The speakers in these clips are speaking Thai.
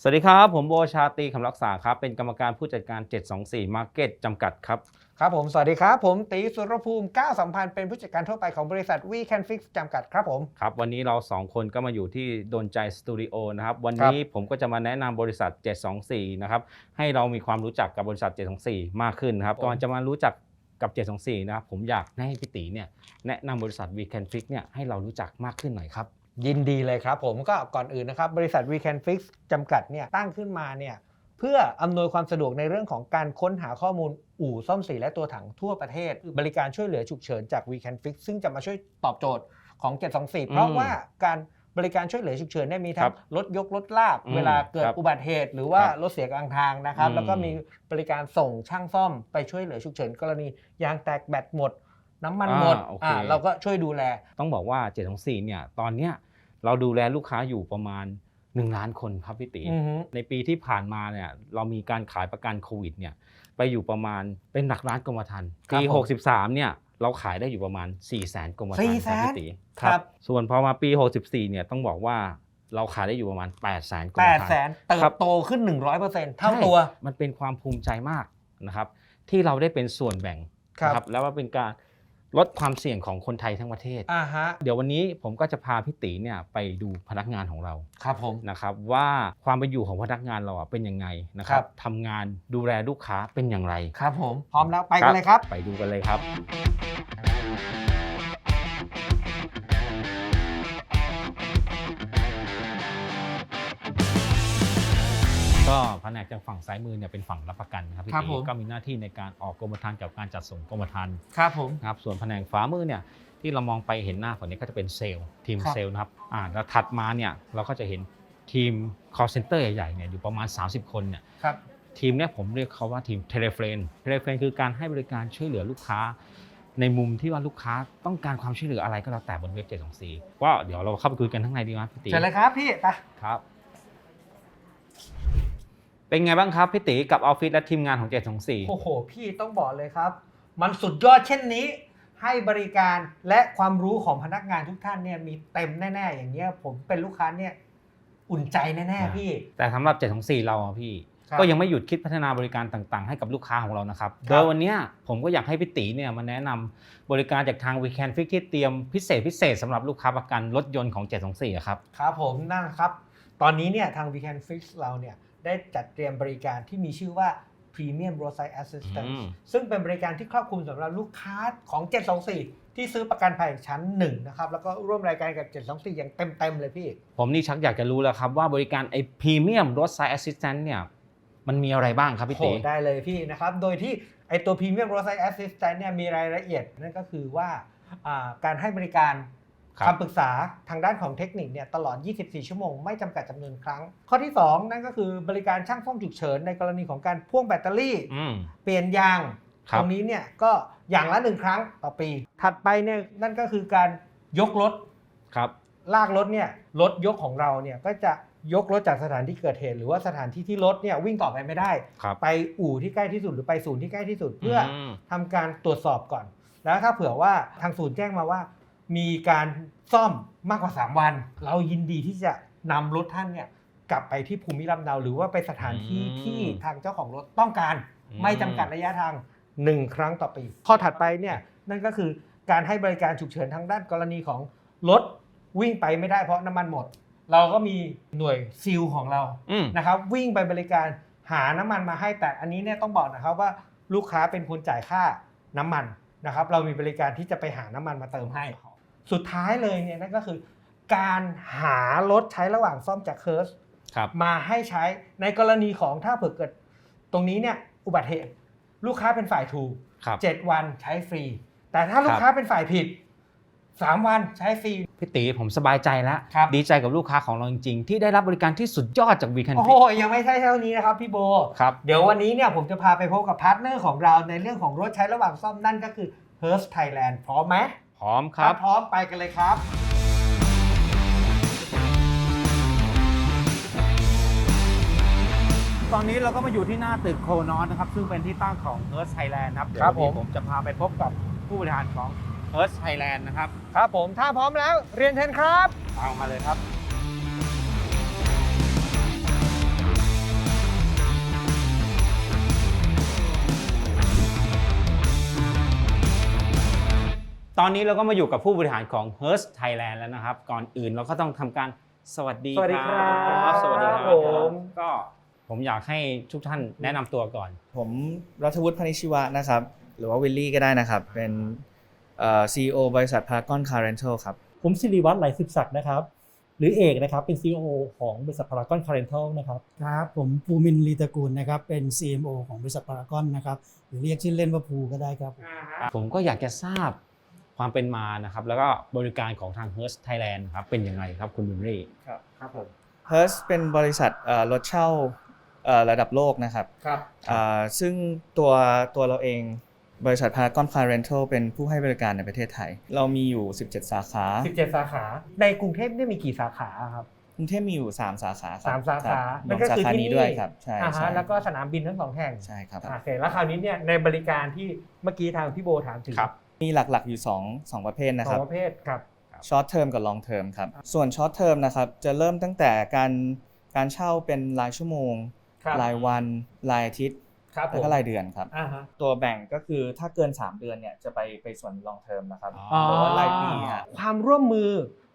สวัสดีครับ ผมโบชาตรีคำรักษาครับ เป็นกรรมการผู้จัดการ 724 Market จำกัดครับ ครับผม สวัสดีครับ ผมตีสุรภูมิก้าวสัมพันธ์เป็นผู้จัดการทั่วไปของบริษัท We Can Fix จำกัดครับผม ครับ วันนี้เราสองคนก็มาอยู่ที่โดนใจสตูดิโอนะครับ วันนี้ผมก็จะมาแนะนำบริษัท 724 นะครับ ให้เรามีความรู้จักกับบริษัท 724 มากขึ้นนะครับผมก่อนจะมารู้จักกับ 724 นะครับ ผมอยากให้พี่ตีเนี่ยแนะนำบริษัท We Can Fix เนี่ยให้เรารู้จักมากขึ้นหน่อยครับ ยินดีเลยครับผมก็ก่อนอื่นนะครับ บริษัท We Can Fix จำกัดเนี่ยตั้งขึ้นมาเนี่ยเพื่ออำนวยความสะดวกในเรื่องของการค้นหาข้อมูลอู่ซ่อมสีและตัวถังทั่วประเทศ บริการช่วยเหลือฉุกเฉินจาก We Can Fix ซึ่งจะมาช่วยตอบโจทย์ของ 724 เพราะว่าการบริการช่วยเหลือฉุกเฉินเนี่ยมีทั้ครังบรถยกรถลากอืมเวลาเกิดครับอุบัติเหตุ หรือว่าครับรถเสียกลางทางนะครับอืมแล้วก็มีบริการส่งช่างซ่อมไปช่วยเหลือฉุกเฉิน กรณียางแตกแบตหมด น้ำมันหมดอ่าโอเคอ่าเราก็ช่วยดูแล ต้องบอกว่า724เนี่ยตอนเนี้ย เราดูแลลูกค้าอยู่ประมาณ 1 ล้านคนครับพี่ตีอือฮึในปีที่ผ่านมาเนี่ยเรามีการขายประกันโควิดเนี่ยไปอยู่ประมาณเป็นหลักล้านกรมธรรม์ปี 63เนี่ยเราขายได้อยู่ประมาณ 4 0 0 0 0 0กรมธรรม์ครับพี่ตีครับส่วนพอมาปี 64เนี่ยต้องบอกว่าเราขายได้อยู่ประมาณ 8 0 0 0 0 0กรมแปธรดรแสม์นเติครับบโตขึ้น 100%เท่าตัวใช่มันเป็นความภูมิใจมากนะครับที่เราได้เป็นส่วนแบ่งครับนะแล้วว่าเป็นการ ลดความเสี่ยงของคนไทยทั้งประเทศ อ่าฮะ เดี๋ยววันนี้ผมก็จะพาพี่ตีเนี่ยไปดูพนักงานของเราครับผม นะครับว่าความเป็นอยู่ของพนักงานเราอะเป็นยังไงนะครัครับบทำงานดูแลลูกค้าเป็นอย่างไร ครับผม พร้อมแล้วไปกันเลยครับ ไปดูกันเลยครับ ก็แผนกจากฝั่งซ้ายมือเนี่ยเป็นฝั่งรับประกันนะครับพี่ครับตีผม ก็มีหน้าที่ในการออกกรมธรรม์กับการจัดส่งกรมธรรม์ครับผม นะครับส่วนแผนกฝามือเนี่ยที่เรามองไปเห็นหน้าฝั่งนี้ก็จะเป็นเซลล์ทีมครับ เซลล์นะครับอ่าแล้วถัดมาเนี่ยเราก็จะเห็นทีม call center ใหญ่ๆเนี่ยอยู่ประมาณ 30 คนเนี่ย ครับ ทีมเนี่ยผมเรียกเขาว่าทีมเทเลเฟรนเทเลเฟรนคือการให้บริการช่วยเหลือลูกค้า ในมุมที่ว่าลูกค้าต้องการความช่วยเหลืออะไรก็แล้วแต่บนเว็บ724ก็เดี๋ยวเราเข้าไปคุยกันข้างในดีไหมพี่ตีเชิญเลยครับพี่ไปครับ เป็นไงบ้างครับพี่ตีกับออฟฟิศและทีมงานของ724 โอ้โห พี่ต้องบอกเลยครับ มันสุดยอดเช่นนี้ ให้บริการและความรู้ของพนักงานทุกท่านเนี่ยมีเต็มแน่ ๆ อย่างเงี้ยผมเป็นลูกค้าเนี่ยอุ่นใจแน่อ่าๆพี่ แต่สำหรับ724เราอะพี่ครับก็ยังไม่หยุดคิดพัฒนาบริการต่างๆ ให้กับลูกค้าของเรานะครับครับ โดยวันเนี้ยผมก็อยากให้พี่ตีเนี่ยมาแนะนำบริการจากทาง We Can Fix ที่เตรียมพิเศษพิเศษสำหรับลูกค้าประกันรถยนต์ของ724อะครับ ครับผมนั่นครับ ตอนนี้เนี่ยทาง We Can Fix เราเนี่ย ได้จัดเตรียมบริการที่มีชื่อว่า Premium Roadside Assistance อืมซึ่งเป็นบริการที่ครอบคลุมสำหรับลูกค้าของ 724 ที่ซื้อประกันภัยชั้น1นะครับแล้วก็ร่วมรายการกับ 724 อย่างเต็ม ๆ เลยพี่ ผมนี่ชักอยากจะรู้แล้วครับว่าบริการไอ้พรีเมียมรถไซ Assistant เนี่ยมันมีอะไรบ้างครับพี่โหตีได้เลยพี่นะครับ โดยที่ไอตัว Premium Roadside Assistance เนี่ยมีรายละเอียดนั่นก็คือว่าอ่าการให้บริการ ครับคำปรึกษาทางด้านของเทคนิคเนี่ยตลอด 24 ชั่วโมงไม่จำกัดจำนวนครั้ง ข้อที่ 2 นั่นก็คือบริการช่างซ่อมฉุกเฉินในกรณีของการพ่วงแบตเตอรี่อืมเปลี่ยนยางครับตรงนี้เนี่ยก็อย่างละหนึ่งครั้งต่อปี ถัดไปเนี่ยนั่นก็คือการยกรถครับลากรถเนี่ยรถยกของเราเนี่ยก็จะยกรถจากสถานที่เกิดเหตุ หรือว่าสถานที่ที่รถเนี่ยวิ่งต่อไปไม่ได้ครับไปอู่ที่ใกล้ที่สุดหรือไปศูนย์ที่ใกล้ที่สุดเพื่ออมทำการตรวจสอบก่อน แล้วถ้าเผื่อว่าทางศูนย์แจ้งมาว่า มีการซ่อมมากกว่า 3 วัน เรายินดีที่จะนำรถท่านเนี่ยกลับไปที่ภูมิลำเนาหรือว่าไปสถานที่อืมที่ทางเจ้าของรถต้องการอืมไม่จำกัดระยะทาง 1 ครั้งต่อปีข้อถัดไปเนี่ยนั่นก็คือการให้บริการฉุกเฉินทางด้านกรณีของรถวิ่งไปไม่ได้เพราะน้ำมันหมด เราก็มีหน่วยซิลของเราอืมนะครับวิ่งไปบริการหาน้ำมันมาให้แต่อันนี้เนี่ยต้องบอกนะครับว่าลูกค้าเป็นคนจ่ายค่าน้ำมันนะครับ เรามีบริการที่จะไปหาน้ำมันมาเติมให้ สุดท้ายเลยเนี่ยนั่นก็คือ การหารถใช้ระหว่างซ่อมจากเคิร์สครับมาให้ใช้ในกรณีของถ้าเผื่อเกิด ตรงนี้เนี่ยอุบัติเหตุ ลูกค้าเป็นฝ่ายถูกครับเจ็ดวันใช้ฟรี แต่ถ้าลูกค้าเป็นฝ่ายผิดสามวันใช้ฟรีพี่ตีผมสบายใจแล้วครับดีใจกับลูกค้าของเราจริงๆ ที่ได้รับบริการที่สุดยอดจาก We Can โอ้ Fix โหยังไม่ใช่เท่านี้นะครับพี่โบครับเดี๋ยววันนี้เนี่ยผมจะพาไปพบกับพาร์ทเนอร์ของเราในเรื่องของรถใช้ระหว่างซ่อมนั่นก็คือ h e r s Thailand พร้อมไหม พร้อมครับ ถ้าพร้อมไปกันเลยครับ ตอนนี้เราก็มาอยู่ที่หน้าตึกโคนอสนะครับ ซึ่งเป็นที่ตั้งของ h e r s Thailand ครับเดี๋ยวครับวันนี้ผม ผมจะพาไปพบกับผู้บริหารของ h e r s Thailand นะครับ ครับผมถ้าพร้อมแล้วเรียนเชิญครับ เอามาเลยครับ ตอนนี้เราก็มาอยู่กับผู้บริหารของ Hearst Thailand แล้วนะครับ ก่อนอื่นเราก็ต้องทำการสวัสดีสวัสดีครับสวัสดีครับผมก็ผมอยากให้ทุกท่านแนะนำตัวก่อน ผมรัฐวุฒิพนิชชิวะนะครับ หรือว่าวิลลี่ก็ได้นะครับ เป็นเอ่อ CEO บริษัทพารากอนคาร์เรนทัลครับ ผมสิริวัฒน์ไหลสืบศักดิ์นะครับ หรือเอกนะครับ เป็น CEO ของบริษัทพารากอนคาร์เรนทัลนะครับครับ ผมภูมินทร์ลีตระกูลนะครับ เป็น CMO ของบริษัทพารากอนนะครับ หรือเรียกชื่อเล่นว่าภูก็ได้ครับ ผมก็อยากจะทราบ ความเป็นมานะครับแล้วก็บริการของทาง Hearst Thailand ครับเป็นยังไงครับคุณบิมรี่ครับผม h e r s เป็นบริษัทเอ่อรถเช่าเอ่อระดับโลกนะครับครับอ่าซึ่งตัวตัวเราเองบริษัทพารากอนคาร์เรนทัลเป็นผู้ให้บริการในประเทศไทย เรามีอยู่ 17 สาขา 17 สาขา ในกรุงเทพเนี่ยมีกี่สาขาครับกรุงเทพมีอยู่ 3 สาขาครับสามสาขาครับรนั่วนมก็สาคือขาที่นี้นี่ด้วยครับใช่อ่าฮะใช่แล้วก็สนามบินทั้งสองแห่งใช่ครับโอเคแล้วคราวนี้เนี่ยในบริการที่เมื่อกี้ทางพี่โบถามถึงครับ มีหลักๆอยู่2 2ประเภทนะสคอรังบประเภทครับ ช็อตเทอมกับลองเทอมครับ ส่วนช็อตเทอมนะครับจะเริ่มตั้งแต่การการเช่าเป็นรายชั่วโมง ครับรายวันรายอาทิตย์ครับผแล้วมก็รายเดือนครับ อ่าฮะ ตัวแบ่งก็คือถ้าเกิน 3 เดือนเนี่ยจะไปไปส่วนลองเทอมนะครับอ๋อ หรือว่ารายปีฮะ ความร่วมมือ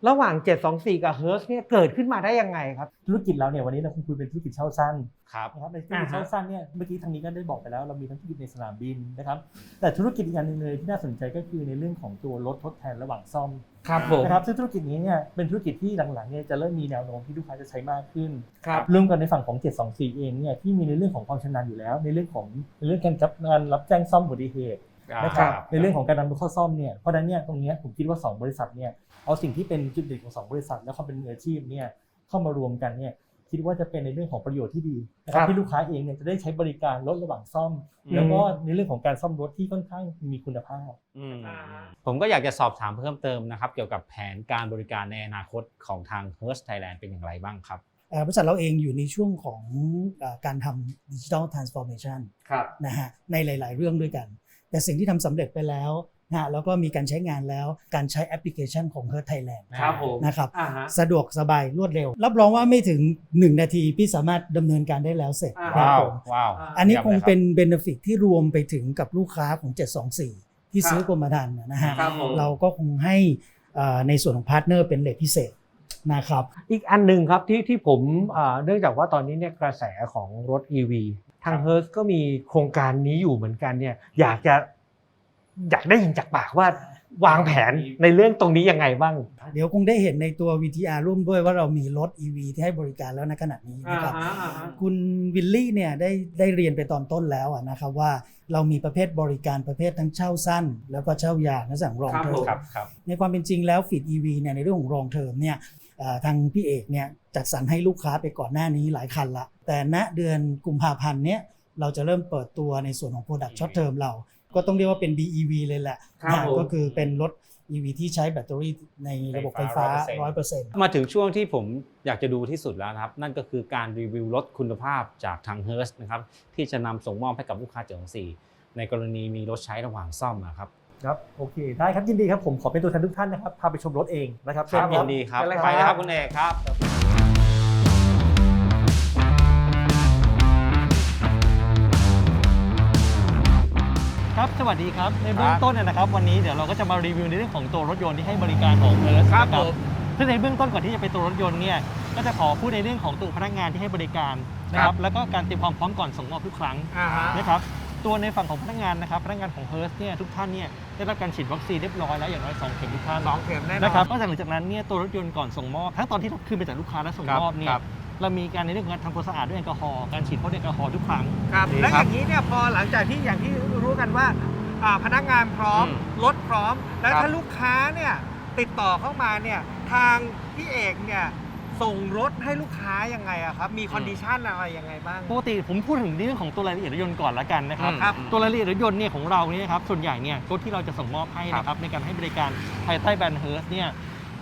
ระหว่าง 724 กับ h e r s เนี่ยเกิดขึ้นมาได้ยังไงครับ ธุรกิจเราเนี่ยวันนี้เราคงคุยเป็นธุรกิจเช่าสั้นครับนะครับในธุรกิจอ่าฮะเช่าสั้นเนี่ยเมื่อกี้ทางนี้ก็ได้บอกไปแล้วเรามีทั้งธุรกิจในสนามบินนะครับแต่ธุรกิจอีกอันหนึงเลยที่น่าสนใจก็คือในเรื่องของตัวรถทดแทนระหว่างซ่อมครับผมนะครับซึ่งธุรกิจนี้เนี่ยเป็นธุรกิจที่หลังๆเนี่ยจะเริ่มมีแนวโน้มที่ลูกค้าจะใช้มากขึ้นครับรวมกันในฝั่งของ 724 เองเนี่ยที่มีในเรื่องของความชำนาญอยู่แล้ว ในเรื่องของในเรื่องการรับงานรับแจ้งซ่อมอุบัติเหตุ นะครับ ในเรื่องของการนำรถเข้าซ่อมเนี่ย เพราะฉะนั้นเนี่ยตรงเนี้ยผมคิดว่า 2 บริษัทเนี่ย เอาสิ่งที่เป็นจุดเด่นของ 2 บริษัท แล้วความเป็นมืออาชีพเนี่ยเข้ามารวมกันเนี่ย คิดว่าจะเป็นในเรื่องของประโยชน์ที่ดีนะคครัรับบที่ลูกค้าเองเนี่ยจะได้ใช้บริการรถระหว่างซ่อมอืมแล้วก็ในเรื่องของการซ่อมรถที่ค่อนข้างมีคุณภาพ อืมอ่าฮะผมก็อยากจะสอบถามเพิ่มเติมนะครับ เกี่ยวกับแผนการบริการในอนาคตของทาง Hearst Thailand เป็นอย่างไรบ้างครับ เอ่อบริษัทเราเองอยู่ในช่วงของเออการทำดิจิทัลทรานส์ฟอร์เมชันครับ นะฮะในหลาย ๆ เรื่องด้วยกัน แต่สิ่งที่ทำสำเร็จไปแล้วนะฮะแล้วก็มีการใช้งานแล้วการใช้แอปพลิเคชันของ h e r t Thailand ครับผมนะครับอ่าฮะสะดวกสบายรวดเร็ว รับรองว่าไม่ถึง 1 นาทีพี่สามารถดำเนินการได้แล้วเสร็จอ่าครับว้าวผมว้าวอันนี้คงเป็นยี่ยมลยเบนฟิตที่รวมไปถึงกับลูกค้าของ 724 ที่ซื้อกรมธรรม์นะฮะครับผมเราก็คงให้เอ่อในส่วนของพาร์ทเนอร์เป็นเลทพิเศษนะครับอีกอันหนึ่งครับที่ที่ผมอ่าเนื่องจากว่าตอนนี้เนี่ยกระแสของรถ EV ทาง h e r s ก็มีโครงการนี้อยู่เหมือนกันเนี่ย อยากจะอยากได้ยินจากปากว่าวางแผนในเรื่องตรงนี้ยังไงบ้าง เดี๋ยวคงได้เห็นในตัว VTR ร่วมด้วยว่าเรามีรถ EV ที่ให้บริการแล้วในขณะนี้นะครับคุณวิลลี่เนี่ยได้ได้เรียนไปตอนต้นแล้วอะนะครับว่าเรามีประเภทบริการประเภททั้งเช่าสั้น แล้วก็เช่ายาวและสั่งรองครับเทอผมมครับครับในความเป็นจริงแล้วฟีด EV เนี่ยในเรื่องของรองเทอมเนี่ยเอ่อทางพี่เอกเนี่ย จัดสรรให้ลูกค้าไปก่อนหน้านี้หลายคันละ แต่ณเดือนกุมภาพันธ์เนี่ยเราจะเริ่มเปิดตัวในส่วนของ Product Short Term เรา ก็ต้องเรียกว่าเป็น BEV เลยแหละครับนะผม ก็คือเป็นรถ EV ที่ใช้แบตเตอรี่ในระบบไฟฟ้า 100%มาถึงช่วงที่ผมอยากจะดูที่สุดแล้วนะครับ นั่นก็คือการรีวิวรถคุณภาพจากทาง Hearst นะครับที่จะนำส่งมอบให้กับลูกค้า724ในกรณีมีรถใช้ระหว่างซ่อมนะครับครับโอเคได้ครับยินดีครับผมขอเป็นตัวแทนทุกท่านนะครับพาไปชมรถเองนะครับครับเชิยิญนดีครับเชิญเลยครับ ไปเลยครับคุณเอกครับ ครับ สวัสดีครับ ในเบื้องต้นเนยนะครับ วันนี้เดี๋ยวเราก็จะมารีวิวในเรื่องของตัวรถยนต์ที่ให้บริการของเอิร์ธครับนะผม ซึ่งในเบื้องต้นก่อนที่จะไปตัวรถยนต์เนี่ย ก็จะขอพูดในเรื่องของตัวพนักงานที่ให้บริการนะครับแล้วก็การเตรียมความพร้อมก่อนส่งมอบทุกครั้งอ่าฮะ นะครับ ตัวในฝั่งของพนักงานนะครับ พนักงานของเฮิร์สเนี่ยทุกท่านเนี่ยได้รับการฉีดวัคซีนเรียบร้อยแล้วอย่างน้อยสองเข็มทุกท่าน สองเข็มแน่นอน นะครับนอกจากหลังจากนั้นเนี่ยตัวรถยนต์ก่อนส่งมอบทั้งตอนที่เราคืนไปจากลูกค้าและส่งมอบเนี่คยรับ เรามีการในเรื่องของการทำความสะอาดด้วยแอลกอฮอล์การฉีดพ่นแอลกอฮอล์ทุกครั้ง ครับ ดีและคอรับย่างนี้เนี่ยพอหลังจากที่อย่างที่รู้กันว่าอ่าพนักงานพร้อม อืมรถพร้อม แล้วครับ ถ้าลูกค้าเนี่ยติดต่อเข้ามาเนี่ยทางพี่เอกเนี่ยส่งรถให้ลูกค้ายังไงอะครับ มีคอนดิชันอะไรยังไงบ้าง ปกติผมพูดถึงเรื่องของตัวรายละเอียดรถยนต์ก่อนละกันนะครับ อืมครับตัวรายละเอียดรถยนต์เนี่ยของเราเนี่ยครับส่วนใหญ่เนี่ยรถที่เราจะส่งมอบให้นะครับในการให้บริการภายใต้แบรนด์เฮิร์สเนี่ย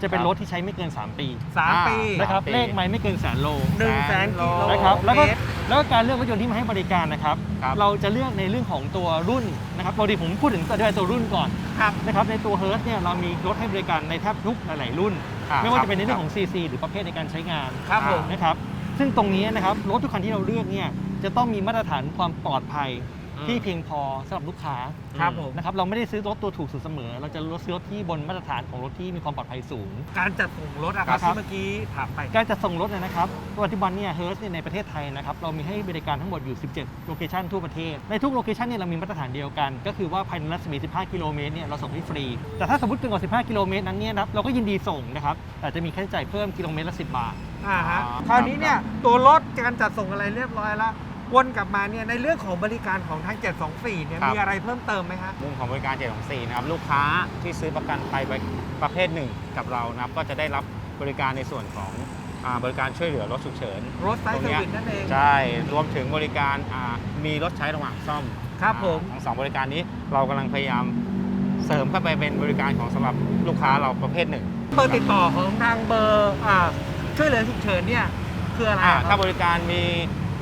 จะเป็นครับรถที่ใช้ไม่เกิน 3 ปีสามอ่าปี นะครับสามปี เลขไม่ไม่เกินแสนโลหนึ่งแสนกิโล นะครับแล้วก็เมตรแล้วก็การเลือกรถยนต์ที่มาให้บริการนะครับ ครับเราจะเลือกในเรื่องของตัวรุ่นนะครับปกติผมพูดถึงตัวด้วยตัวรุ่นก่อนครับ นะครับในตัวเฮิร์สเนี่ยเรามีรถให้บริการในแทบทุกหลายๆรุ่น อ่ไม่ว่าจะเป็นในคบเรื่องของ CC หรือประเภทในการใช้งาน ครับผม นะครับ ซึ่งตรงนี้นะครับรถทุกคันที่เราเลือกเนี่ยจะต้องมีมาตรฐานความปลอดภัยอื ม ที่เพียงพอสำหรับลูกค้าครับผม นะครับเราไม่ได้ซื้อรถตัวถูกสุดเสมอ เราจะซื้อรถที่บนมาตรฐานของรถที่มีความปลอดภัยสูง การจัดส่งรถอะครับครับ ที่เมื่อกี้ถามไป การจะส่งรถเนยนะครับปัจจุบันเนี่ยเฮิร์สในประเทศไทยนะครับเรามีให้บริการทั้งหมดอยู่ 17 โลเคชันทั่วประเทศ ในทุกโลเคชันเนี่ยเรามีมาตรฐานเดียวกัน ก็คือว่าภายในรัศมี 15 กิโลเมตรเนี่ยเราส่งให้ฟรี แต่ถ้าสมมติเกินกว่า 15 กิโลเมตรนั้นเนี่ยนะเราก็ยินดีส่งนะครับแต่จะมีค่าใช้จ่ายเพิ่มกิโลเมตรละ 10 บาท อ่าฮะอ๋อคราวนี้เนี่ยตัวรถการจัดส่งอะไรเรียบร้อยแล้ว วนกลับมาเนี่ยในเรื่องของบริการของทาง 724 เนี่ยครับ มีอะไรเพิ่มเติมไหมฮะ มุมของบริการ724นะครับลูกค้าที่ซื้อประกันภัยประเภทหนึ่งกับเรานะครับก็จะได้รับบริการในส่วนของอาบริการช่วยเหลือรถฉุกเฉิน รถไซส์ตเซรองร์เนี้ย วิสนั่นเอง ใช่รวมถึงบริการอ่ามีรถใช้ระหว่างซ่อมครับผม อ่าทั้งสองบริการนี้เรากำลังพยายามเสริมเข้าไปเป็นบริการของสำหรับลูกค้าเราประเภทหนึ่ง เบอร์ติดต่อของทางเบอร์อ่าช่วยเหลือฉุกเฉินเนี่ยคืออะไรอ่าอะคถ้ารับบริการมี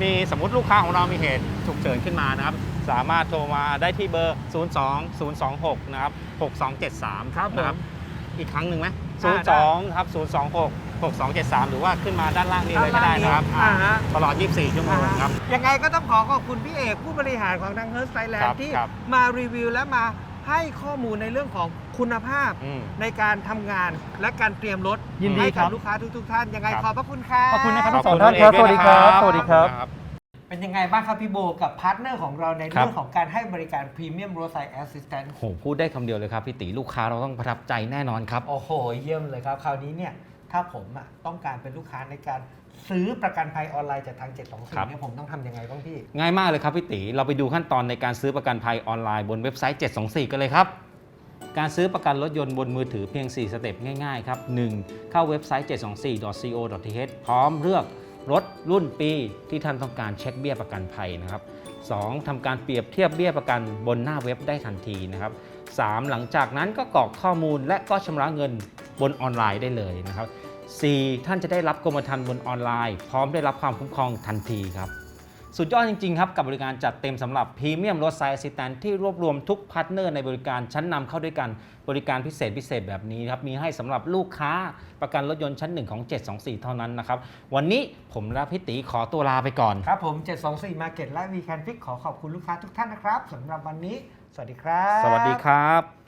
มีสมมติลูกค้าของเรามีเหตุฉุกเฉินขึ้นมานะครับ สามารถโทรมาได้ที่เบอร์ 02 026 นะครับ 6273 ครับผมนะอีกครั้งหนึ่งไหมอ่าได้02 ครับ 026 6273 หรือว่าขึ้นมาด้านล่างนี้เลยก็ได้ด้านล่างนี้นะครับอ่าฮะ ตลอด 24 ชั่วโมงครับ ยังไงก็ต้องขอขอบคุณพี่เอกผู้บริหารของทางเฮิร์สไ i แลนครัด์บที่ครับ มารีวิวและมาให้ข้อมูลในเรื่องของ คุณภาพอืมในการทำงานและการเตรียมรถยินดีให้ครักับบลูกค้าทุกๆท่านยังไงครับ ขอบพระคุณครับขอบคุณนะครับขอบสองคุณท่านครับณเอกด้วยนะสวัสดีครับขอณเป็นยังไงบ้างครับพี่โบกับพาร์ทเนอร์ของเราในครัเรื่บองของการให้บริการพรีเมียมรถไซแอสซิสแตนต์โหพูดได้คำเดียวเลยครับพี่ตีลูกค้าเราต้องประทับใจแน่นอนครับ โอ้โห เยี่ยมเลยครับ คราวนี้เนี่ย ถ้าผมอะต้องการเป็นลูกค้าในการซื้อประกันภัยออนไลน์จากทาง ครับ 724เนี่ยผมต้องทำยังไงบ้างพี่ ง่ายมากเลยครับพี่ตีเราไปดูขั้นตอนในการซื้อประกันภัยออนไลน์บนเว็บไซต์ 724 กันเลยครับ การซื้อประกันรถยนต์บนมือถือเพียง 4 สเต็ปง่ายๆ ครับ 1. เข้าเว็บไซต์ 724.co.th พร้อมเลือกรถรุ่นปีที่ท่านต้องการเช็คเบี้ยประกันภัยนะครับ 2. ทำการเปรียบเทียบเบี้ยประกันบนหน้าเว็บได้ทันทีนะครับ 3. หลังจากนั้นก็กรอกข้อมูลและก็ชำระเงินบนออนไลน์ได้เลยนะครับ 4. ท่านจะได้รับกรมธรรม์บนออนไลน์ พร้อมได้รับความคุ้มครองทันทีครับ สุดยอดจริง ๆ ครับกับบริการจัดเต็มสำหรับพรีเมียมรถไซส์ s ิ s แตนที่รวบรวมทุกพาร์ทเนอร์ในบริการชั้นนำเข้าด้วยกันบริการพิเศษพิเศษแบบนี้ครับมีให้สำหรับลูกค้าประกันรถยนต์ชั้นหนึ่งของ 724 เท่านั้นนะครับวันนี้ผมและพี่ตีขอตัวลาไปก่อน ครับผม 724 Market และ We Can Fix ขอขอบคุณลูกค้าทุกท่านนะครับสำหรับวันนี้ สวัสดีครับ สวัสดีครับ